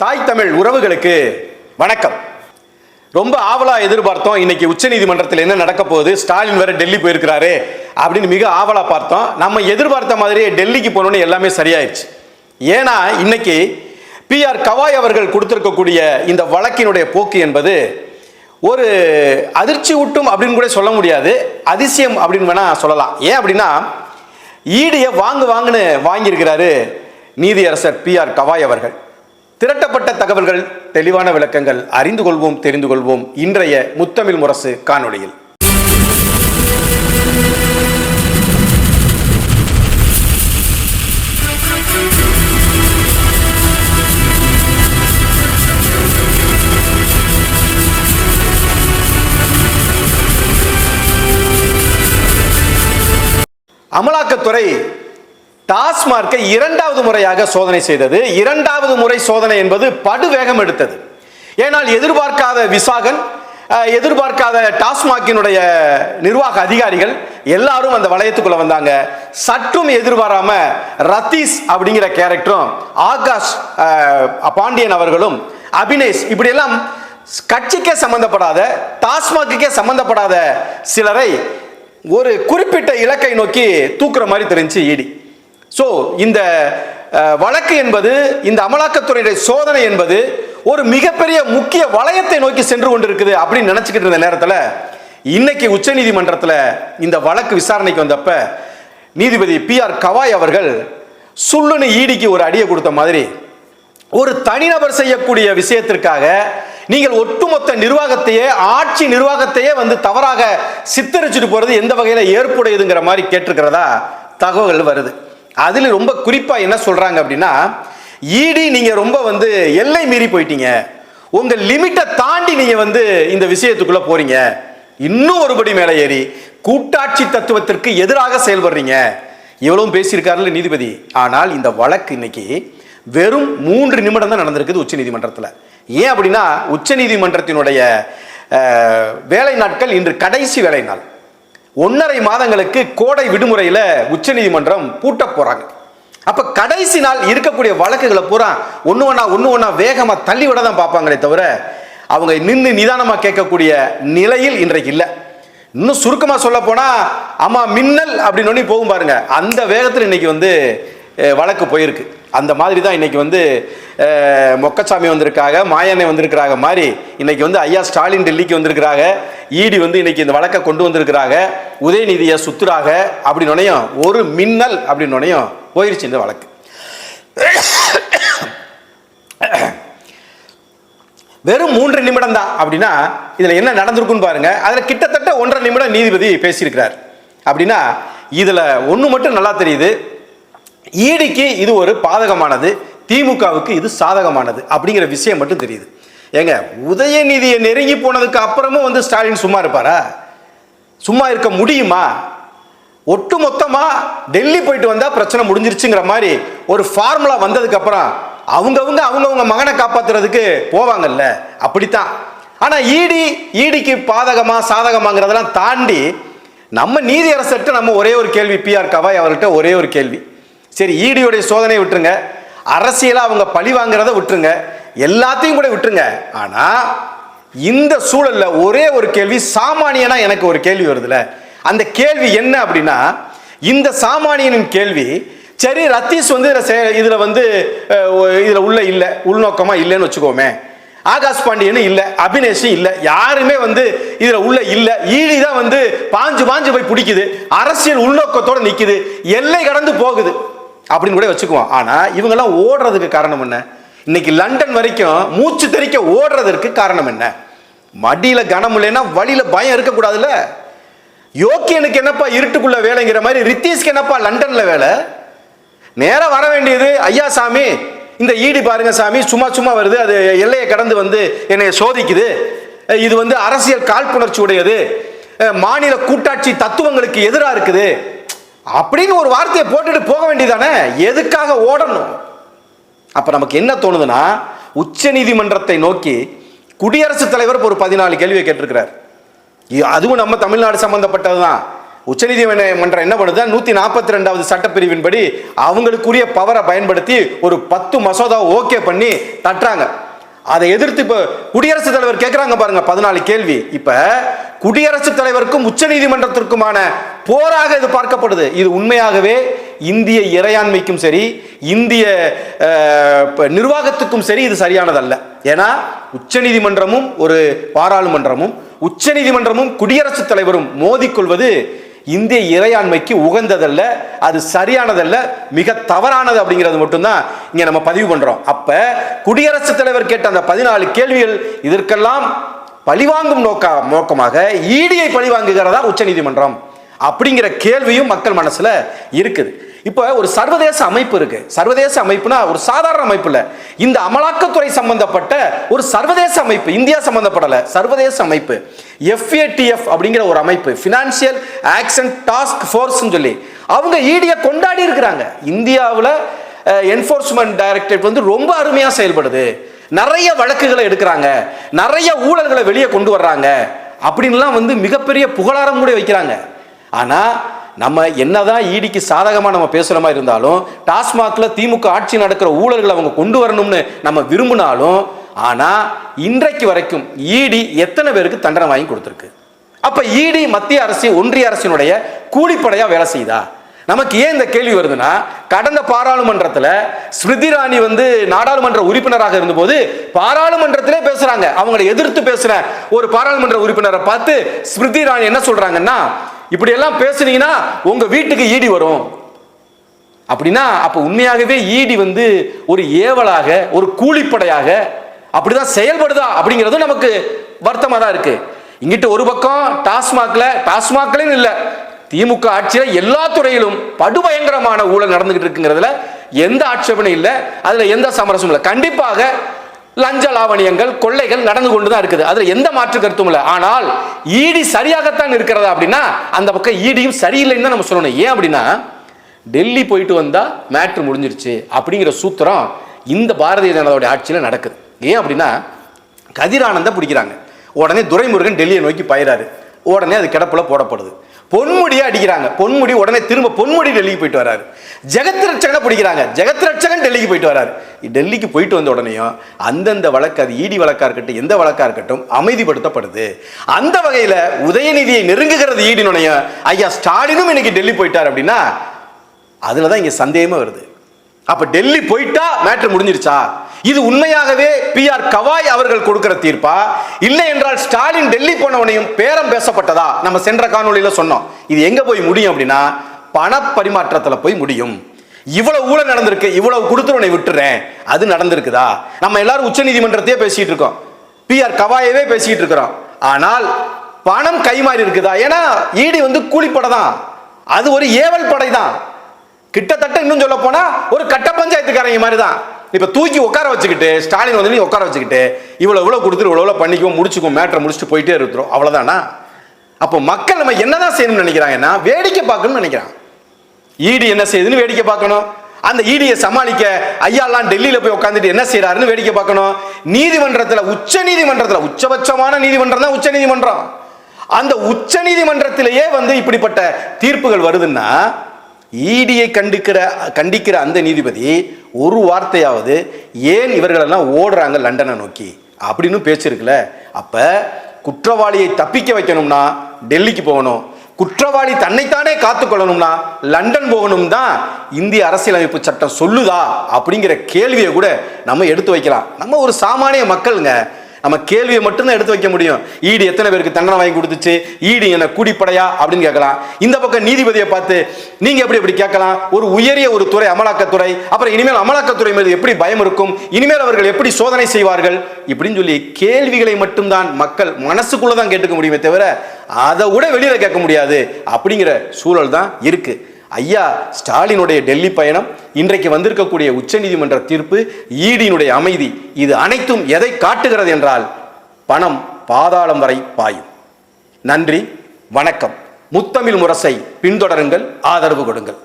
தாய் தமிழ் உறவுகளுக்கு வணக்கம். ரொம்ப ஆவலா எதிர்பார்த்தோம் இன்னைக்கு உச்சநீதிமன்றத்தில் என்ன நடக்க போகுது? ஸ்டாலின் வேற டெல்லி போயிருக்கிறாரு அப்படின்னு மிக ஆவலா பார்த்தோம். நம்ம எதிர்பார்த்த மாதிரியே டெல்லிக்கு போனோன்னு எல்லாமே சரியாயிருச்சு. ஏன்னா இன்னைக்கு பிஆர் கவாய் அவர்கள் கொடுத்திருக்கக்கூடிய இந்த வழக்கினுடைய போக்கு என்பது ஒரு அதிர்ச்சி ஊட்டும் அப்படின்னு கூட சொல்ல முடியாது. அதிசயம் அப்படின்னு வேணா சொல்லலாம். ஏன் அப்படின்னா ஈடியை வாங்கு வாங்குன்னு வாங்கியிருக்கிறாரு நீதியரசர் பி ஆர் கவாய் அவர்கள். திரட்டப்பட்ட தகவல்கள் தெளிவான விளக்கங்கள் அறிந்து கொள்வோம் தெரிந்து கொள்வோம். இன்றைய முத்தமிழ் முரசு காணொளியில். அமலாக்கத்துறை டாஸ்மார்க்கை இரண்டாவது முறையாக சோதனை செய்தது. இரண்டாவது முறை சோதனை என்பது படுவேகம் எடுத்தது. ஏனால் எதிர்பார்க்காத விசாகன் எதிர்பார்க்காத டாஸ்மாகினுடைய நிர்வாக அதிகாரிகள் எல்லாரும் அந்த வளையத்துக்குள்ள வந்தாங்க. சற்றும் எதிர்பாராம ரத்தீஸ் அப்படிங்கிற கேரக்டரும் ஆகாஷ் பாண்டியன் அவர்களும் அபினேஷ் இப்படியெல்லாம் கட்சிக்கே சம்பந்தப்படாத டாஸ்மாக்குக்கே சம்பந்தப்படாத சிலரை ஒரு குறிப்பிட்ட இலக்கை நோக்கி தூக்குற மாதிரி தெரிஞ்சு ஈடி. ஸோ இந்த வழக்கு என்பது இந்த அமலாக்கத்துறையுடைய சோதனை என்பது ஒரு மிகப்பெரிய முக்கிய வளையத்தை நோக்கி சென்று கொண்டிருக்குது அப்படின்னு நினச்சிக்கிட்டு இருந்த நேரத்தில் இன்னைக்கு உச்சநீதிமன்றத்தில் இந்த வழக்கு விசாரணைக்கு வந்தப்ப நீதிபதி பி ஆர் கவாய் அவர்கள் சுள்ளுன்னு ஈடிக்கு ஒரு அடியை கொடுத்த மாதிரி ஒரு தனிநபர் செய்யக்கூடிய விஷயத்திற்காக நீங்கள் ஒட்டுமொத்த நிர்வாகத்தையே ஆட்சி நிர்வாகத்தையே வந்து தவறாக சித்தரிச்சுட்டு போகிறது எந்த வகையில் ஏற்புடையதுங்கிற மாதிரி கேட்டிருக்கிறதா தகவல்கள் வருது. அதில் ரொம்ப குறிப்பாக என்ன சொல்கிறாங்க அப்படின்னா ஈடி நீங்கள் ரொம்ப வந்து எல்லை மீறி போயிட்டீங்க. உங்கள் லிமிட்டை தாண்டி நீங்கள் வந்து இந்த விஷயத்துக்குள்ளே போகிறீங்க இன்னும் ஒருபடி மேலே ஏறி கூட்டாட்சி தத்துவத்திற்கு எதிராக செயல்படுறீங்க. இவ்வளவும் பேசியிருக்காருல்ல நீதிபதி. ஆனால் இந்த வழக்கு இன்னைக்கு வெறும் மூன்று நிமிடம் தான் நடந்திருக்குது உச்ச நீதிமன்றத்தில். ஏன் அப்படின்னா உச்ச நீதிமன்றத்தினுடைய வேலை நாட்கள் இன்று கடைசி வேலை நாள். ஒன்றரை மாதங்களுக்கு கோடை விடுமுறையில் உச்சநீதிமன்றம் பூட்ட போகிறாங்க அப்போ கடைசி நாள் இருக்கக்கூடிய வழக்குகளை பூரா ஒன்று ஒன்றா ஒன்று ஒன்றா வேகமாக தள்ளி விட தான் பார்ப்பாங்களே தவிர அவங்க நின்று நிதானமாக கேட்கக்கூடிய நிலையில் இன்றைக்கு இல்லை. இன்னும் சுருக்கமாக சொல்ல போனால் ஆமா மின்னல் அப்படின்னு போகும் பாருங்க. அந்த வேகத்தில் இன்னைக்கு வந்து வழக்கு போயிருக்கு. அந்த மாதிரி தான் இன்றைக்கி வந்து மொக்கச்சாமி வந்திருக்காங்க மாயானை வந்திருக்கிறாங்க மாதிரி இன்றைக்கி வந்து ஐயா ஸ்டாலின் டெல்லிக்கு வந்திருக்கிறாங்க ஈடி வந்து இன்றைக்கி இந்த வழக்கை கொண்டு வந்திருக்கிறாங்க உதயநிதியை சுத்துறாக அப்படின்னு ஒரு மின்னல் அப்படின்னு போயிருச்சு இந்த வழக்கு. வெறும் மூன்று நிமிடம் தான் அப்படின்னா இதில் என்ன நடந்திருக்குன்னு பாருங்கள் அதில் கிட்டத்தட்ட ஒன்றரை நிமிடம் நீதிபதி பேசியிருக்கிறார். அப்படின்னா இதில் ஒன்று மட்டும் நல்லா தெரியுது. ஈடிக்கு இது ஒரு பாதகமானது திமுகவுக்கு இது சாதகமானது அப்படிங்கிற விஷயம் மட்டும் தெரியுது. ஏங்க உதயநிதியை நெருங்கி போனதுக்கு அப்புறமும் வந்து ஸ்டாலின் சும்மா இருப்பாரா? சும்மா இருக்க முடியுமா? ஒட்டு மொத்தமாக டெல்லி போயிட்டு வந்தால் பிரச்சனை முடிஞ்சிருச்சுங்கிற மாதிரி ஒரு ஃபார்முலா வந்ததுக்கு அப்புறம் அவங்கவுங்க அவங்கவுங்க மகனை காப்பாத்துறதுக்கு போவாங்கல்ல அப்படித்தான். ஆனால் ஈடி ஈடிக்கு பாதகமாக சாதகமாங்கிறதெல்லாம் தாண்டி நம்ம நீதி அரசர்கிட்ட நம்ம ஒரே ஒரு கேள்வி பிஆர் கவாய் அவர்கிட்ட ஒரே ஒரு கேள்வி. சரி ஈடியோடைய சோதனையை விட்டுருங்க. அரசியலாக அவங்க பழி வாங்குறத விட்டுருங்க. எல்லாத்தையும் கூட விட்டுருங்க. ஆனால் இந்த சூழலில் ஒரே ஒரு கேள்வி சாமானியனா எனக்கு ஒரு கேள்வி வருதுல்ல அந்த கேள்வி என்ன அப்படின்னா இந்த சாமானியனின் கேள்வி சரி ரத்தீஷ் வந்து இதில் சே- வந்து இதில் உள்ள இல்லை உள்நோக்கமாக இல்லைன்னு வச்சுக்கோமே. ஆகாஷ் பாண்டியனு இல்லை அபினேஷும் இல்லை யாருமே வந்து இதில் உள்ள இல்லை. ஈழி தான் வந்து பாஞ்சு பாஞ்சு போய் பிடிக்குது. அரசியல் உள்நோக்கத்தோடு நிற்கிது எல்லை கடந்து போகுது. அப்படின்னு கூட வச்சுக்குவோம் ஆனால் இவங்கெல்லாம் ஓடுறதுக்கு காரணம் என்ன? இன்னைக்கு லண்டன் வரைக்கும் மூச்சு தெறிக்க ஓடுறதற்கு காரணம் என்ன? மடியில் கனம் இல்லைன்னா வழியில் பயம் இருக்கக்கூடாதுல்ல? யோக்கியனுக்கு என்னப்பா இருட்டுக்குள்ள வேலைங்கிற மாதிரி ரித்தீஷ்க்கு என்னப்பா லண்டனில் வேலை? நேராக வர வேண்டியது ஐயா சாமி இந்த ஈடி பாருங்க சாமி சும்மா சும்மா வருது அது எல்லையை கடந்து வந்து என்னை சோதிக்குது. இது வந்து அரசியல் காழ்ப்புணர்ச்சி உடையது மாநில கூட்டாட்சி தத்துவங்களுக்கு எதிராக இருக்குது. அப்படின்னு ஒரு வார்த்தையை போட்டுட்டு போக வேண்டியதானே? எதுக்காக ஓடணும்? அப்ப நமக்கு என்ன தோணுதுன்னா உச்ச நீதிமன்றத்தை நோக்கி குடியரசுத் தலைவர் ஒரு பதினாலு கேள்வியை கேட்டிருக்கிறார். அதுவும் நம்ம தமிழ்நாடு சம்பந்தப்பட்டது தான் உச்சநீதிமன்றம் என்ன பண்ணுது நூத்தி நாற்பத்தி ரெண்டாவது சட்டப்பிரிவின்படி அவங்களுக்குரிய பவரை பயன்படுத்தி ஒரு பத்து மசோதா ஓகே பண்ணி தட்டுறாங்க. அதை எதிர்த்து இப்போ குடியரசுத் தலைவர் கேட்குறாங்க பாருங்க பதினாலு கேள்வி. இப்போ குடியரசுத் தலைவருக்கும் உச்சநீதிமன்றத்திற்குமான போராக இது பார்க்கப்படுது. இது உண்மையாகவே இந்திய இறையாண்மைக்கும் சரி இந்திய நிர்வாகத்துக்கும் சரி இது சரியானதல்ல. ஏன்னா உச்சநீதிமன்றமும் ஒரு பாராளுமன்றமும் உச்சநீதிமன்றமும் குடியரசுத் தலைவரும் மோதிக்கொள்வது இந்திய இறையாண்மைக்கு உகந்ததல்ல அது சரியானதல்ல மிக தவறானது அப்படிங்கிறது மட்டும்தான் இங்கே நம்ம பதிவு பண்ணுறோம் அப்போ குடியரசுத் தலைவர் கேட்ட அந்த பதினாலு கேள்விகள் இதற்கெல்லாம் பழிவாங்கும் நோக்க நோக்கமாக ஈடியை பழிவாங்குகிறதா உச்சநீதிமன்றம்? அப்படிங்கிற கேள்வியும் மக்கள் மனசில் இருக்குது. இப்போ ஒரு சர்வதேச அமைப்பு இருக்கு. சர்வதேச அமைப்புனா ஒரு சாதாரண அமைப்பு இல்லை. இந்த அமலாக்கத்துறை சம்பந்தப்பட்ட ஒரு சர்வதேச அமைப்பு இந்தியா சம்பந்தப்படலை. சர்வதேச அமைப்பு. எஃப்ஏடிஎஃப் அப்படிங்கிற ஒரு அமைப்பு. ஃபினான்சியல் ஆக்ஷன் டாஸ்க் ஃபோர்ஸ்னு சொல்லி. அவங்க ஈடியை கொண்டாடி இருக்கிறாங்க. இந்தியாவில் என்ஃபோர்ஸ்மெண்ட் டைரக்டரேட் வந்து ரொம்ப அருமையாக செயல்படுது. நிறைய வழக்குகளை எடுக்கிறாங்க. நிறைய ஊழல்களை வெளியே கொண்டு வர்றாங்க. அப்படின்லாம் வந்து மிகப்பெரிய புகழாரம் கூட வைக்கிறாங்க. ஆனால் நம்ம என்னதான் ஈடிக்கு சாதகமாக நம்ம பேசுகிற மாதிரி இருந்தாலும் டாஸ்மாகில் திமுக ஆட்சி நடக்கிற ஊழல்களை அவங்க கொண்டு வரணும்னு நம்ம விரும்பினாலும் ஆனால் இன்றைக்கு வரைக்கும் ஈடி எத்தனை பேருக்கு தண்டனை வாங்கி கொடுத்துருக்கு? அப்போ ஈடி மத்திய அரசு ஒன்றிய அரசினுடைய கூலிப்படையாக வேலை செய்யுதா நமக்கு ஏன் இந்த கேள்வி வருதுன்னா கடந்த பாராளுமன்றத்தில் ஸ்மிருதி ராணி வந்து நாடாளுமன்ற உறுப்பினராக இருந்தபோது பாராளுமன்றத்திலே பேசுறாங்க. அவங்களை எதிர்த்து பேசுற ஒரு பாராளுமன்ற உறுப்பினரை பார்த்து ஸ்மிருதி ராணி என்ன சொல்றாங்கன்னா இப்படி எல்லாம் பேசுனீங்கன்னா உங்க வீட்டுக்கு ஈடி வரும். அப்படின்னா அப்ப உண்மையாகவே ஈடி வந்து ஒரு ஏவலாக ஒரு கூலிப்படையாக அப்படிதான் செயல்படுதா அப்படிங்கிறது நமக்கு வருத்தமாக தான் இருக்கு. இங்கிட்டு ஒரு பக்கம் டாஸ்மாக்ல டாஸ்மாக்லேன்னு இல்லை திமுக ஆட்சியில் எல்லா துறையிலும் படுபயங்கரமான ஊழல் நடந்துகிட்டு இருக்குங்கிறதுல எந்த ஆட்சேபனை இல்லை அதுல எந்த சமரசமும் இல்லை. கண்டிப்பாக லஞ்ச லாவணியங்கள் கொள்ளைகள் நடந்து கொண்டு தான் இருக்குது. அதில் எந்த மாற்று கருத்தும் இல்லை. ஆனால் ஈடி சரியாகத்தான் இருக்கிறதா அப்படின்னா அந்த பக்கம் ஈடியும் சரியில்லைன்னு தான் நம்ம சொல்லணும். ஏன் அப்படின்னா டெல்லி போயிட்டு வந்தால் மேட்ரு முடிஞ்சிருச்சு அப்படிங்கிற சூத்திரம் இந்த பாரதிய ஜனதாவுடைய ஆட்சியில் நடக்குது. ஏன் அப்படின்னா கதிரானந்தை பிடிக்கிறாங்க. உடனே துரைமுருகன் டெல்லியை நோக்கி பயிறாரு. உடனே அது கிடப்புல போடப்படுது. பொன்முடியை அடிக்கிறாங்க. பொன்முடி உடனே திரும்ப பொன்முடி டெல்லிக்கு போயிட்டு வராரு. ஜெகத் ரட்சகனை பிடிக்கிறாங்க. ஜெகத் ரட்சகன் டெல்லிக்கு போயிட்டு வராரு. டெல்லிக்கு போயிட்டு வந்த உடனேயும் அந்தந்த வழக்கு அது ஈடி வழக்காக இருக்கட்டும் எந்த வழக்காக இருக்கட்டும் அமைதிப்படுத்தப்படுது. அந்த வகையில் உதயநிதியை நெருங்குகிறது ஈடினுடைய ஐயா ஸ்டாலினும் இன்னைக்கு டெல்லி போயிட்டார் அப்படின்னா அதில் தான் இங்கே சந்தேகமே வருது. அப்ப டெல்லி போயிட்டா மேட்ரு முடிஞ்சிருச்சா? இது உண்மையாகவே பி ஆர் கவாய் அவர்கள் கொடுக்கிற தீர்ப்பா? இல்லை என்றால் ஸ்டாலின் டெல்லி போனவனையும் பேரம் பேசப்பட்டதா? நம்ம சென்ற காணொலியில சொன்னோம். இது எங்க போய் முடியும் அப்படின்னா பண பரிமாற்றத்துல போய் முடியும். இவ்வளவு ஊழல் நடந்திருக்கு இவ்வளவு கொடுத்துருவனை விட்டுறேன். அது நடந்திருக்குதா? நம்ம எல்லாரும் உச்ச நீதிமன்றத்தையே பேசிட்டு இருக்கோம். பி ஆர் கவாயவே பேசிட்டு இருக்கிறோம். ஆனால் பணம் கைமாறி இருக்குதா? ஏன்னா ஈடி வந்து கூலிப்படை தான் அது ஒரு ஏவல் படை தான் கிட்டத்தட்ட இன்னும் சொல்ல போனா ஒரு கட்ட பஞ்சாயத்துக்காரங்க மாதிரி தான் இப்ப தூக்கி உட்கார வச்சுக்கிட்டு ஸ்டாலின் வந்து நீ உட்கார வச்சுக்கிட்டு இவ்வளவு இவ்வளவு கொடுத்துட்டு இவ்வளவு இவ்வளோ பண்ணிக்குவோம் முடிச்சுக்குவோம் மேட்டரை முடிச்சுட்டு போயிட்டே இருக்கிறோம் அவ்வளவுதானா? அப்போ மக்கள் நம்ம என்னதான் செய்யணும்னு நினைக்கிறாங்கன்னா வேடிக்கை பார்க்கணும்னு நினைக்கிறான் ஈடி என்ன செய்யுதுன்னு வேடிக்கை பார்க்கணும். அந்த ஈடியை சமாளிக்க ஐயாலாம் டெல்லியில் போய் உட்காந்துட்டு என்ன செய்யறாருன்னு வேடிக்கை பார்க்கணும். நீதிமன்றத்தில் உச்ச நீதிமன்றத்தில் உச்சபட்சமான நீதிமன்றம் தான் உச்ச நீதிமன்றம். அந்த உச்ச நீதிமன்றத்திலேயே வந்து இப்படிப்பட்ட தீர்ப்புகள் வருதுன்னா ஈடியை கண்டிக்கிற கண்டிக்கிற அந்த நீதிபதி ஒரு வார்த்தையாவது ஏன் இவர்களெல்லாம் ஓடுறாங்க லண்டனை நோக்கி? அப்படின்னு பேச்சிருக்குல்ல அப்போ குற்றவாளியை தப்பிக்க வைக்கணும்னா டெல்லிக்கு போகணும். குற்றவாளி தன்னைத்தானே காத்துக்கொள்ளணும்னா லண்டன் போகணும் தான் இந்திய அரசியலமைப்பு சட்டம் சொல்லுதா? அப்படிங்கிற கேள்வியை கூட நம்ம எடுத்து வைக்கலாம். நம்ம ஒரு சாமானிய மக்களுங்க. நம்ம கேள்வியை மட்டும்தான் எடுத்து வைக்க முடியும். ஈடு எத்தனை பேருக்கு தண்டனை வாங்கி கொடுத்துச்சு? ஈடு என்ன கூடிப்படையா? அப்படின்னு கேட்கலாம். இந்த பக்கம் நீதிபதியை பார்த்து நீங்க எப்படி எப்படி கேட்கலாம்? ஒரு உயரிய ஒரு துறை அமலாக்கத்துறை அப்புறம் இனிமேல் அமலாக்கத்துறை மீது எப்படி பயம் இருக்கும்? இனிமேல் அவர்கள் எப்படி சோதனை செய்வார்கள்? இப்படின்னு சொல்லி கேள்விகளை மட்டும்தான் மக்கள் மனசுக்குள்ளே தான் கேட்டுக்க முடியுமே தவிர அதை விட வெளியில கேட்க முடியாது. அப்படிங்கிற சூழல் தான் இருக்கு. ஐயா ஸ்டாலினுடைய டெல்லி பயணம் இன்றைக்கு வந்திருக்கக்கூடிய உச்சநீதிமன்ற தீர்ப்பு ஈடியினுடைய அமைதி இது அனைத்தும் எதை காட்டுகிறது என்றால் பணம் பாதாளம் வரை பாயும். நன்றி வணக்கம். முத்தமிழ் முரசை பின்தொடருங்கள் ஆதரவு கொடுங்கள்.